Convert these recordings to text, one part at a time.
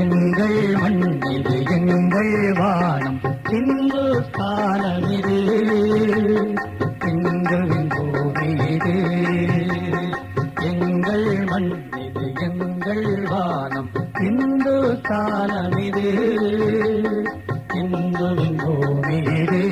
எங்கள் மண் இது எங்கள் வானம் இந்துஸ்தானம் இது இந்துவின் பூமி இது. எங்கள் மண் இது எங்கள் வானம் இந்துஸ்தானம் இது இந்துவின் பூமி இது.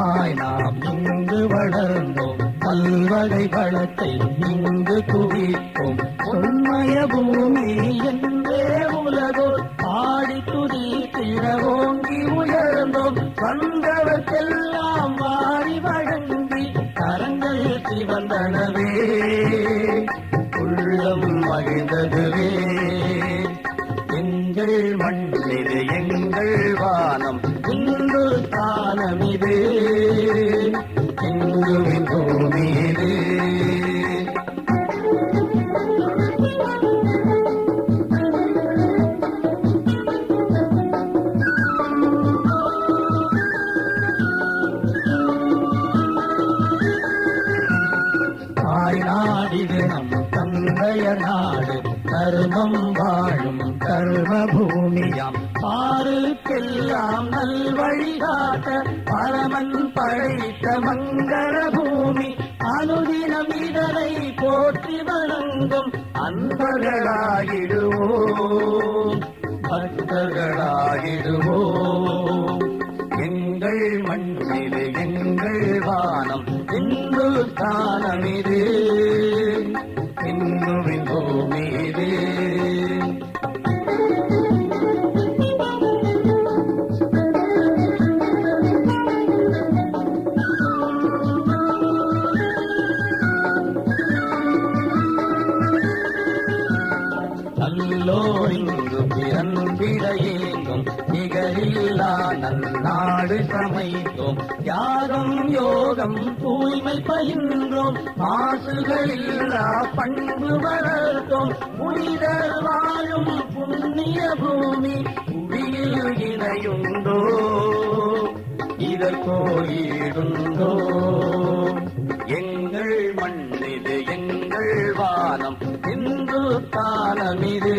யுகமாய் நாம் இங்கு வளர்ந்தோம். பல்வகை வளத்தை இங்கு குவிப்போம். உண்மைய பூமி என்றே உலகோ பாடி துதி திறவோங்கி உயர்ந்தோம். வந்தவர்க்கெல்லாம் வாரி வழங்கி கரங்கள் சிவந்தனவே உள்ளம் மகிழ்ந்ததுவே. எங்கள் மண்ணிது எங்கள் வானம். இந்து நாடிது நம் தந்தைய நாடு கர்மம் வாழும் கர்ம பூமியாம் பாருக்கெல்லாம் நல்வழிகாட்ட பரமன் படைத்த மங்கள பூமி அனுதினம் இதனை போற்றி வணங்கும் அன்பர்களாகிடுவோம். பக்தர்களாகிடுவோம். எங்கள் மண்ணிது எங்கள் வானம் இந்து தானமிதே. நல்லோரிங்கு பிறந்திட ஏங்கும் நிகரில்லா நன்னாடு சமைத்தோம். யாகம் யோகம் தூய்மை பயின்றோம். மாசுகளில்லா பண்பு வளர்த்தோம். புனிதர் வாழும் புண்ணிய பூமி புவியில் இணையுண்டோ. இதற்கோ ஈடுண்டோ. மண்ணிது